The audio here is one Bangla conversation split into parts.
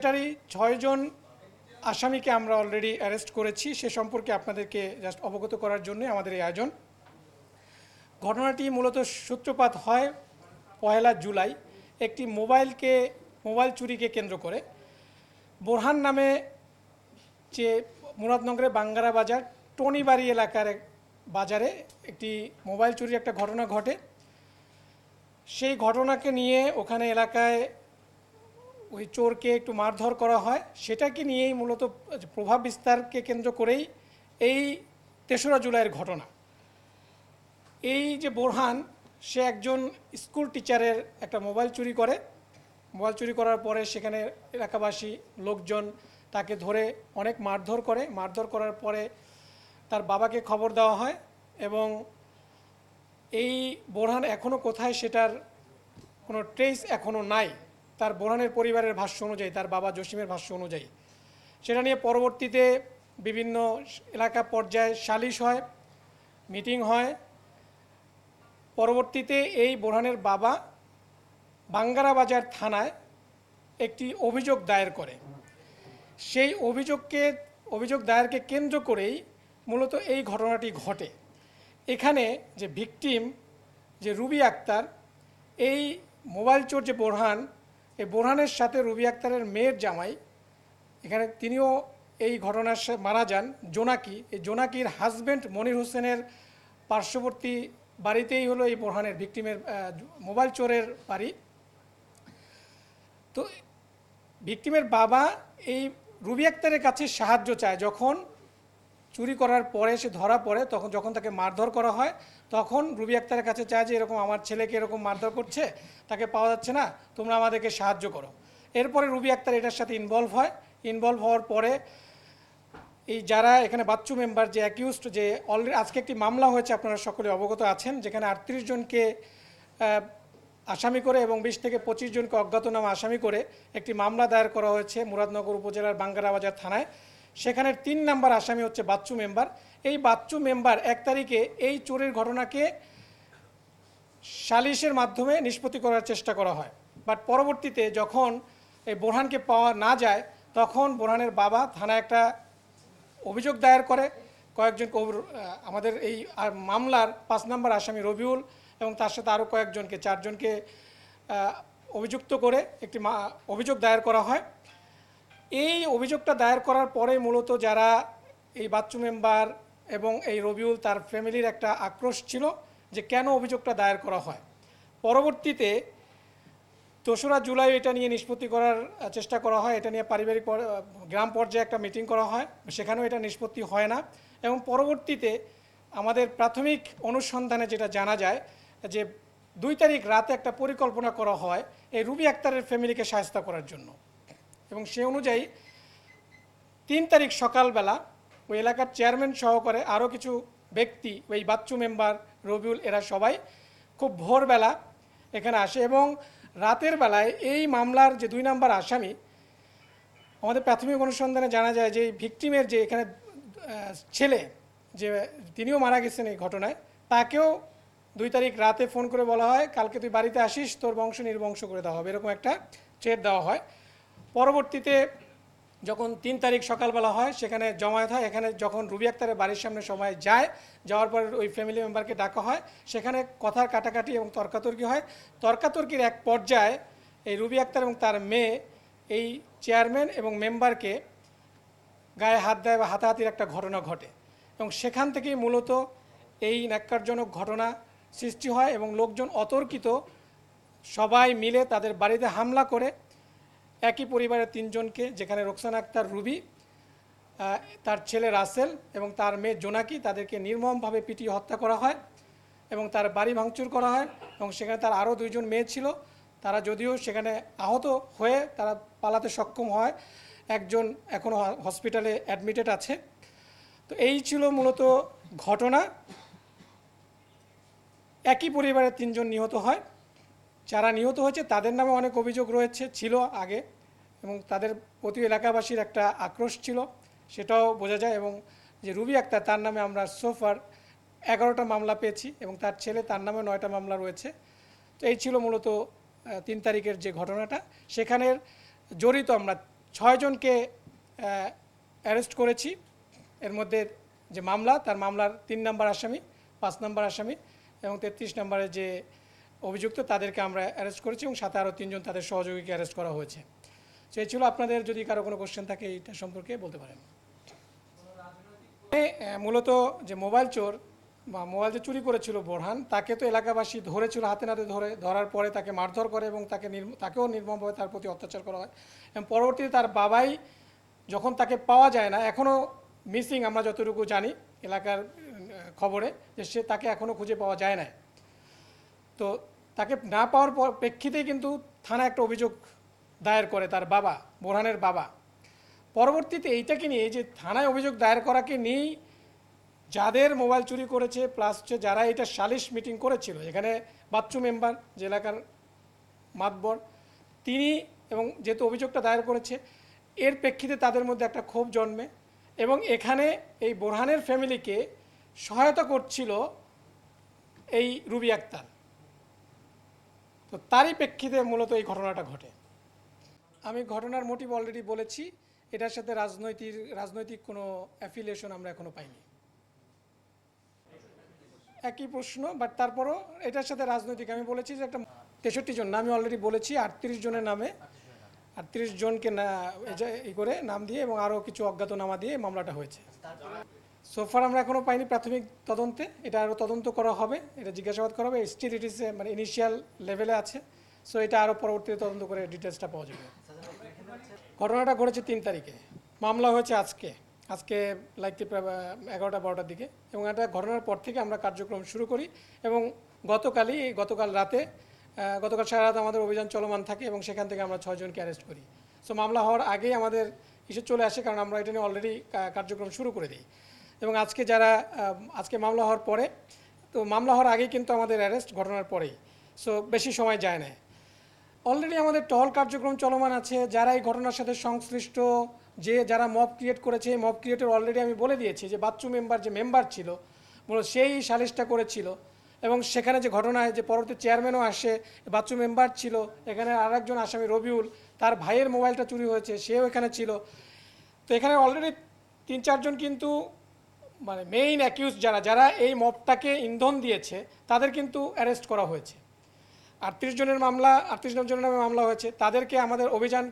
সেক্রেটারি ছয়জন আসামিকে আমরা অলরেডি অ্যারেস্ট করেছি। সে সম্পর্কে আপনাদেরকে জাস্ট অবগত করার জন্য আমাদের এই আয়োজন। ঘটনাটি মূলত সূত্রপাত হয় পয়লা জুলাই। একটি মোবাইলকে, মোবাইল চুরিকে কেন্দ্র করে। বোরহান নামে যে মুরাদনগরের বাঙ্গারা বাজার, টনিবাড়ি এলাকার বাজারে একটি মোবাইল চুরির একটা ঘটনা ঘটে। সেই ঘটনাকে নিয়ে ওখানে এলাকায় ওই চোরকে একটু মারধর করা হয়, সেটাকে নিয়েই মূলত প্রভাব বিস্তারকে কেন্দ্র করেই এই তেসরা জুলাইয়ের ঘটনা। এই যে বোরহান, সে একজন স্কুল টিচারের একটা মোবাইল চুরি করে। মোবাইল চুরি করার পরে সেখানে এলাকাবাসী লোকজন তাকে ধরে অনেক মারধর করে। মারধর করার পরে তার বাবাকে খবর দেওয়া হয় এবং এই বোরহান এখনও কোথায় সেটার কোনো ট্রেস এখনও নাই। তার বোরহানের পরিবারের ভাষ্য অনুযায়ী, তার বাবা জসিমের ভাষ্য অনুযায়ী। সেটা নিয়ে পরবর্তীতে বিভিন্ন এলাকা পর্যায়ে সালিশ হয়, মিটিং হয়। পরবর্তীতে এই বোরহানের বাবা বাঙ্গারা বাজার থানায় একটি অভিযোগ দায়ের করে। সেই অভিযোগকে, অভিযোগ দায়েরকে কেন্দ্র করেই মূলত এই ঘটনাটি ঘটে। এখানে যে ভিকটিম, যে রুবি আক্তার, এই মোবাইল চোর যে বোরহান এই বোরহানের সাথে রুবি আক্তারের মেয়ের জামাই, এখানে তিনিও এই ঘটনার মারা যান। জোনাকি, এই জোনাকির হাজবেন্ড মনির হোসেনের পার্শ্ববর্তী বাড়িতেই হলো এই বোরহানের ভিকটিমের মোবাইল চোরের বাড়ি। তো ভিকটিমের বাবা এই রুবি আক্তারের কাছে সাহায্য চায়। যখন চুরি করার পরে, সে ধরা পড়ে, তখন যখন তাকে মারধর করা হয়, তখন রুবি আক্তারের কাছে চায় যে, এরকম আমার ছেলেকে এরকম মারধর করছে, তাকে পাওয়া যাচ্ছে না, তোমরা আমাদেরকে সাহায্য করো। এরপরে রুবি আক্তার এটার সাথে ইনভলভ হয়। ইনভলভ হওয়ার পরে, এই যারা এখানে বাচ্চু মেম্বার যে অ্যাকিউজড যে অলরেডি আজকে একটি মামলা হয়েছে, আপনারা সকলে অবগত আছেন, যেখানে আটত্রিশ জনকে আসামি করে এবং বিশ থেকে পঁচিশ জনকে অজ্ঞাতনামা আসামি করে একটি মামলা দায়ের করা হয়েছে মুরাদনগর উপজেলার বাঙ্গারাবাজার থানায়। সেখানের তিন নাম্বার আসামি হচ্ছে বাচ্চু মেম্বার। এই বাচ্চু মেম্বার এক তারিখে এই চোরের ঘটনাকে সালিশের মাধ্যমে নিষ্পত্তি করার চেষ্টা করা হয়। বাট পরবর্তীতে যখন এই বোরহানকে পাওয়া না যায়, তখন বোরহানের বাবা থানায় একটা অভিযোগ দায়ের করে। কয়েকজন আমাদের এই মামলার পাঁচ নম্বর আসামি রবিউল এবং তার সাথে আরও কয়েকজনকে, চারজনকে অভিযুক্ত করে একটি অভিযোগ দায়ের করা হয়। এই অভিযোগটা দায়ের করার পরে মূলত যারা এই বাচ্চু মেম্বার এবং এই রবিউল তার ফ্যামিলির একটা আক্রোশ ছিল যে কেন অভিযোগটা দায়ের করা হয়। পরবর্তীতে দোসরা জুলাই এটা নিয়ে নিষ্পত্তি করার চেষ্টা করা হয়, এটা নিয়ে পারিবারিক গ্রাম পর্যায়ে একটা মিটিং করা হয়, সেখানেও এটা নিষ্পত্তি হয় না এবং পরবর্তীতে আমাদের প্রাথমিক অনুসন্ধানে যেটা জানা যায় যে দুই তারিখ রাতে একটা পরিকল্পনা করা হয় এই রুবি আক্তারের ফ্যামিলিকে সাহায্য করার জন্য। এবং সে অনুযায়ী তিন তারিখ সকালবেলা ওই এলাকার চেয়ারম্যান সহকারে আরও কিছু ব্যক্তি, ওই বাচ্চু মেম্বার রবিউল, এরা সবাই খুব ভোরবেলা এখানে আসে এবং রাতের বেলায় এই মামলার যে দুই নম্বর আসামি, আমাদের প্রাথমিক অনুসন্ধানে জানা যায় যে ভিকটিমের যে এখানে ছেলে যে তিনিও মারা গেছেন এই ঘটনায়, তাকেও দুই তারিখ রাতে ফোন করে বলা হয়, কালকে তুই বাড়িতে আসিস, তোর বংশ নির্বংশ করে দেওয়া হবে, এরকম একটা চেট দেওয়া হয়। পরবর্তীতে যখন তিন তারিখ সকালবেলা হয়, সেখানে জমায়েত হয়। এখানে যখন রুবি আক্তারের বাড়ির সামনে সময় যায়, যাওয়ার পর ওই ফ্যামিলি মেম্বারকে ডাকা হয়। সেখানে কথার কাটাকাটি এবং তর্কাতর্কি হয়। তর্কাতর্কির এক পর্যায়ে এই রুবি আক্তার এবং তার মেয়ে, এই চেয়ারম্যান এবং মেম্বারকে গায়ে হাত দেয় বা হাতাহাতির একটা ঘটনা ঘটে এবং সেখান থেকেই মূলত এই ন্যাক্কারজনক ঘটনা সৃষ্টি হয় এবং লোকজন অতর্কিত সবাই মিলে তাদের বাড়িতে হামলা করে একই পরিবারের তিনজনকে, যেখানে রোকসানা আক্তার রুবি তার ছেলে রাসেল এবং তার মেয়ে জোনাকি তাদেরকে নির্মমভাবে পিটিয়ে হত্যা করা হয় এবং তার বাড়ি ভাঙচুর করা হয় এবং সেখানে তার আরও দুইজন মেয়ে ছিল। তারা যদিও সেখানে আহত হয়ে তারা পালাতে সক্ষম হয়, একজন এখনও হসপিটালে অ্যাডমিটেড আছে। তো এই ছিল মূলত ঘটনা। একই পরিবারের তিনজন নিহত হয়। যারা নিহত হয়েছে, তাদের নামে অনেক অভিযোগ রয়েছে, ছিল আগে এবং তাদের প্রতি এলাকাবাসীর একটা আক্রোশ ছিল, সেটাও বোঝা যায় এবং যে রুবি আক্তার, তার নামে আমরা সোফার এগারোটা মামলা পেয়েছি এবং তার ছেলে, তার নামে নয়টা মামলা রয়েছে। তো এই ছিল মূলত তিন তারিখের যে ঘটনাটা। সেখানের জড়িত আমরা ছয়জনকে অ্যারেস্ট করেছি। এর মধ্যে যে মামলা, তার মামলার তিন নম্বর আসামি, পাঁচ নম্বর আসামি এবং তেত্রিশ নম্বরে যে অভিযুক্ত তাদেরকে আমরা অ্যারেস্ট করেছি এবং সাথে আরও তিনজন তাদের সহযোগীকে অ্যারেস্ট করা হয়েছে। তো এই ছিল আপনাদের যদি কারও কোনো কোশ্চেন থাকে এইটা সম্পর্কে বলতে পারেন। মূলত যে মোবাইল চোর বা মোবাইল যে চুরি করেছিল বোরহান, তাকে তো এলাকাবাসী ধরেছিল, হাতে নাতে ধরে, ধরার পরে তাকে মারধর করে এবং তাকে তাকেও নির্মমভাবে তার প্রতি অত্যাচার করা হয়। এবং পরবর্তীতে তার বাবাই যখন তাকে পাওয়া যায় না এখনও মিসিং আমরা যতটুকু জানি এলাকার খবরে, যে সে তাকে এখনও খুঁজে পাওয়া যায় না তো তাকে না পাওয়ার পর প্রেক্ষিতেই কিন্তু থানা একটা অভিযোগ দায়ের করে তার বাবা, বোরহানের বাবা। পরবর্তীতে এইটাকে নিয়ে যে থানায় অভিযোগ দায়ের করাকে নিয়েই যাদের মোবাইল চুরি করেছে প্লাস হচ্ছে যারা এটা সালিশ মিটিং করেছিল এখানে বাচ্চু মেম্বার যে এলাকার মাতবর, তিনি এবং যেহেতু অভিযোগটা দায়ের করেছে, এর প্রেক্ষিতে তাদের মধ্যে একটা ক্ষোভ জন্মে এবং এখানে এই বোরহানের ফ্যামিলিকে সহায়তা করছিল এই রুবি আক্তার। তো তারই প্রেক্ষিতে মূলত এই ঘটনাটা ঘটে। আমি ঘটনার মোটিভ অলরেডি বলেছি, এটার সাথে রাজনৈতিক রাজনৈতিক কোনো অ্যাফিলিয়েশন আমরা এখনও পাইনি। একই প্রশ্ন বাট তারপরও এটার সাথে রাজনৈতিক, আমি বলেছি যে একটা তেষট্টি জন আমি অলরেডি বলেছি, আটত্রিশ জনের নামে, আটত্রিশ জনকে না করে নাম দিয়ে এবং আরও কিছু অজ্ঞাতনামা দিয়ে মামলাটা হয়েছে। সোফার আমরা এখনও পাইনি প্রাথমিক তদন্তে। এটা আরও তদন্ত করা হবে, এটা জিজ্ঞাসাবাদ করা হবে। স্টিল ইট ইস মানে ইনিশিয়াল লেভেলে আছে। সো এটা আরও পরবর্তীতে তদন্ত করে ডিটেলসটা পাওয়া যাবে। ঘটনাটা ঘটেছে তিন তারিখে। মামলা হয়েছে আজকে। আজকে প্রায় এগারোটা, বারোটার দিকে। এবং এটা ঘটনার পর থেকে আমরা কার্যক্রম শুরু করি। এবং গতকালই, গতকাল রাতে গতকাল সারা রাত আমাদের অভিযান চলমান থাকে এবং সেখান থেকে আমরা ছয়জনকে অ্যারেস্ট করি। সো মামলা হওয়ার আগেই আমাদের ইস্যু চলে আসে, কারণ আমরা এটা নিয়ে অলরেডি কার্যক্রম শুরু করে দিই। এবং আজকে যারা আজকে মামলা হওয়ার পরে, তো মামলা হওয়ার আগেই কিন্তু আমাদের অ্যারেস্ট ঘটনার পরেই সো বেশি সময় যায় না অলরেডি আমাদের টহল কার্যক্রম চলমান আছে, যারা এই ঘটনার সাথে সংশ্লিষ্ট, যে যারা মব ক্রিয়েট করেছে মব ক্রিয়েটের অলরেডি আমি বলে দিয়েছি যে বাচ্চু মেম্বার যে মেম্বার ছিল, মূলত সেই সালিশটা করেছিল, এবং সেখানে যে ঘটনায় যে পরবর্তী চেয়ারম্যানও আসে, বাচ্চু মেম্বার ছিল, এখানে আর একজন আসামি রবিউল, তার ভাইয়ের মোবাইলটা চুরি হয়েছে, সেও এখানে ছিল। তো এখানে অলরেডি তিন চারজন কিন্তু মানে মেইন অ্যাকিউজ যারা যারা এই মবটাকে ইন্ধন দিয়েছে, তাদের কিন্তু অ্যারেস্ট করা হয়েছে। আটত্রিশ জনের মামলা, আটত্রিশ জনের নামে মামলা হয়েছে। তাদেরকে আমাদের অভিযান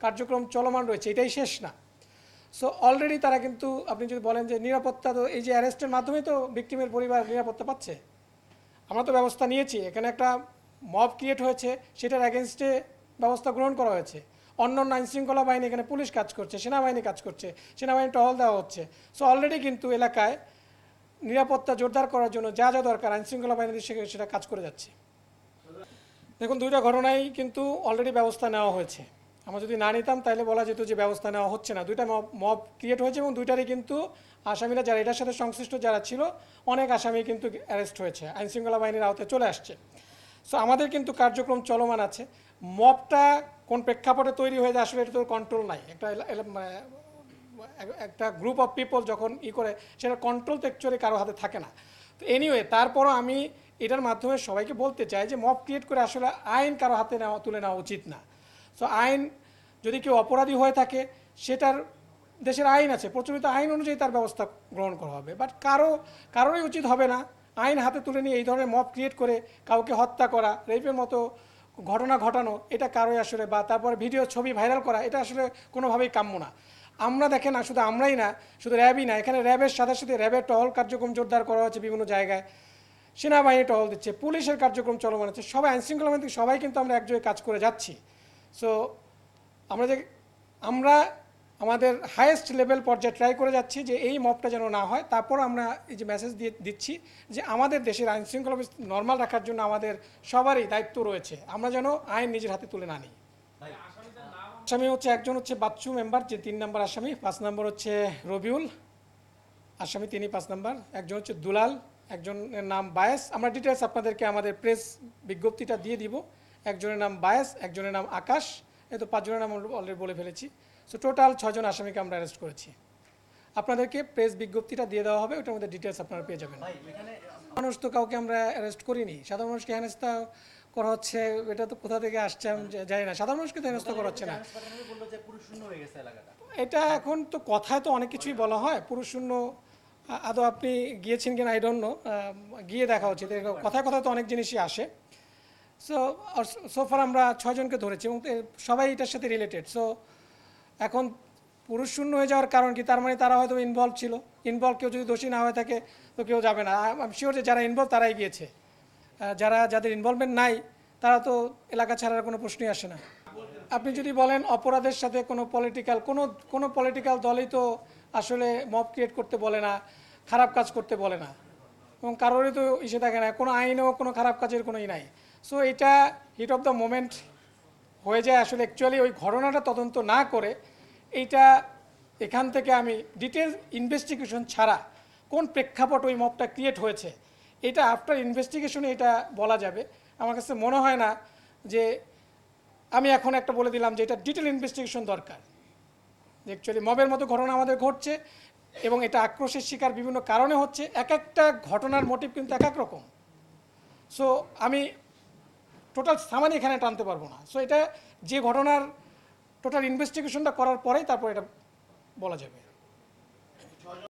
কার্যক্রম চলমান রয়েছে, এটাই শেষ না। সো অলরেডি তারা কিন্তু, আপনি যদি বলেন যে নিরাপত্তা তো, এই যে অ্যারেস্টের মাধ্যমেই তো ভিক্টিমের পরিবার নিরাপত্তা পাচ্ছে। আমরা তো ব্যবস্থা নিয়েছি। এখানে একটা মব ক্রিয়েট হয়েছে, সেটার অ্যাগেনস্টে ব্যবস্থা গ্রহণ করা হয়েছে। অন্য অন্য আইনশৃঙ্খলা বাহিনী এখানে পুলিশ কাজ করছে, সেনাবাহিনী কাজ করছে সেনাবাহিনী টহল দেওয়া হচ্ছে। সো অলরেডি কিন্তু এলাকায় নিরাপত্তা জোরদার করার জন্য যা যা দরকার আইনশৃঙ্খলা বাহিনী সে- সেটা কাজ করে যাচ্ছে। দেখুন, দুইটা ঘটনায় কিন্তু অলরেডি ব্যবস্থা নেওয়া হয়েছে। আমরা যদি না নিতাম, তাহলে বলা যেত যে ব্যবস্থা নেওয়া হচ্ছে না। দুইটা মব ক্রিয়েট হয়েছে এবং দুইটারই কিন্তু আসামিরা যারা, এটার সাথে সংশ্লিষ্ট যারা ছিল, অনেক আসামি কিন্তু অ্যারেস্ট হয়েছে, আইনশৃঙ্খলা বাহিনীর আওতায় চলে আসছে। সো আমাদের কিন্তু কার্যক্রম চলমান আছে। মবটা কোন প্রেক্ষাপটে তৈরি হয়ে আসলে এটা তো কন্ট্রোল নাই। একটা মানে একটা গ্রুপ অফ পিপল যখন ই করে, সেটা কন্ট্রোল তো অ্যাকচুয়ালি কারও হাতে থাকে না। তো এনিওয়ে তারপরও আমি এটার মাধ্যমে সবাইকে বলতে চাই যে মব ক্রিয়েট করে আসলে আইন কারও হাতে নেওয়া তুলে নেওয়া উচিত না। সো আইন যদি কেউ অপরাধী হয়ে থাকে, সেটার দেশের আইন আছে, প্রচলিত আইন অনুযায়ী তার ব্যবস্থা গ্রহণ করা হবে। বাট কারও কারোরই উচিত হবে না আইন হাতে তুলে নিয়ে এই ধরনের মব ক্রিয়েট করে কাউকে হত্যা করা রেপের মতো ঘটনা ঘটানো, এটা কারোই আসলে, বা তারপর ভিডিও ছবি ভাইরাল করা, এটা আসলে কোনোভাবেই কাম্য না। আমরা দেখেন না, শুধু আমরাই না, শুধু র্যাবই না, এখানে র্যাবের সাথে সাথে র্যাবের টহল কার্যক্রম জোরদার করা হচ্ছে বিভিন্ন জায়গায়। সেনাবাহিনী টহল দিচ্ছে, পুলিশের কার্যক্রম চলমান আছে, সবাই আইনশৃঙ্খলা বাহিনী সবাই কিন্তু আমরা একযোগে কাজ করে যাচ্ছি। সো আমরা যে, আমরা আমাদের হায়েস্ট লেভেল পর্যায়ে ট্রাই করে যাচ্ছি যে এই মপটা যেন না হয়। তারপর আমরা এই যে মেসেজ দিয়ে দিচ্ছি যে আমাদের দেশের আইন শৃঙ্খলা নর্মাল রাখার জন্য আমাদের সবারই দায়িত্ব রয়েছে। আমরা যেন আইন নিজের হাতে তুলে না নিই। আসামি হচ্ছে একজন হচ্ছে বাচ্চু মেম্বার যে তিন নম্বর আসামি, পাঁচ নম্বর হচ্ছে রবিউল আসামি, তিনি পাঁচ নম্বর একজন হচ্ছে দুলাল, একজনের নাম বায়েস। আমরা ডিটেলস আপনাদেরকে আমাদের প্রেস বিজ্ঞপ্তিটা দিয়ে দিব। একজনের নাম বায়েস, একজনের নাম আকাশ। এ তো পাঁচজনের নাম অলরেডি বলে ফেলেছি। সো টোটাল ছজন আসামিকে আমরা অ্যারেস্ট করেছি। আপনাদেরকে প্রেস বিজ্ঞপ্তিটা দিয়ে দেওয়া হবে ওটার মধ্যে ডিটেলস আপনারা পেয়ে যাবেন। মানুষ তো কাউকে আমরা অ্যারেস্ট করিনি। সাধারণ মানুষকে হেনস্থা করা হচ্ছে এটা তো কোথা থেকে আসছে আমি জানি না। সাধারণ মানুষকে তো হেনস্থা করা হচ্ছে না। এটা এখন তো কথায় তো অনেক কিছুই বলা হয়। পুরুষ শূন্য আদৌ আপনি গিয়েছেন কিনা আই ডোন্ট নো গিয়ে দেখা উচিত কথায় কথায় তো অনেক জিনিসই আসে। সো সোফার আমরা ছয়জনকে ধরেছি এবং সবাই এটার সাথে রিলেটেড সো এখন পুরুষ শূন্য হয়ে যাওয়ার কারণ কি? তার মানে তারা হয়তো ইনভলভ ছিল। ইনভলভ কেউ যদি দোষী না হয়ে থাকে, তো কেউ যাবে না। আমি শিওর যে যারা ইনভলভ তারাই গিয়েছে। যারা, যাদের ইনভলভমেন্ট নাই, তারা তো এলাকা ছাড়ার কোনো প্রশ্নই আসে না। আপনি যদি বলেন অপরাধের সাথে কোনো পলিটিক্যাল কোনো কোনো পলিটিক্যাল দলই তো আসলে মব ক্রিয়েট করতে বলে না, খারাপ কাজ করতে বলে না। এবং কারোরই তো ইসে থাকে না। কোনো আইনেও কোনো খারাপ কাজের কোনো ই নাই। সো এটা হিট অফ দ্য মোমেন্ট হয়ে যায়। আসলে অ্যাকচুয়ালি ওই ঘটনাটা তদন্ত না করে এইটা এখান থেকে আমি ডিটেলস ইনভেস্টিগেশন ছাড়া কোন প্রেক্ষাপট ওই মবটা ক্রিয়েট হয়েছে, এটা আফটার ইনভেস্টিগেশনে এটা বলা যাবে। আমার কাছে মনে হয় না যে আমি এখন একটা বলে দিলাম যে এটা ডিটেল ইনভেস্টিগেশন দরকার। অ্যাকচুয়ালি মবের মতো ঘটনা আমাদের ঘটছে এবং এটা আক্রোশের শিকার বিভিন্ন কারণে হচ্ছে। এক একটা ঘটনার মোটিভ কিন্তু এক এক রকম। সো আমি টোটাল সামানি এখানে টানতে পারব না। সো এটা যে ঘটনার টোটাল ইনভেস্টিগেশনটা করার পরেই তারপর এটা বলা যাবে।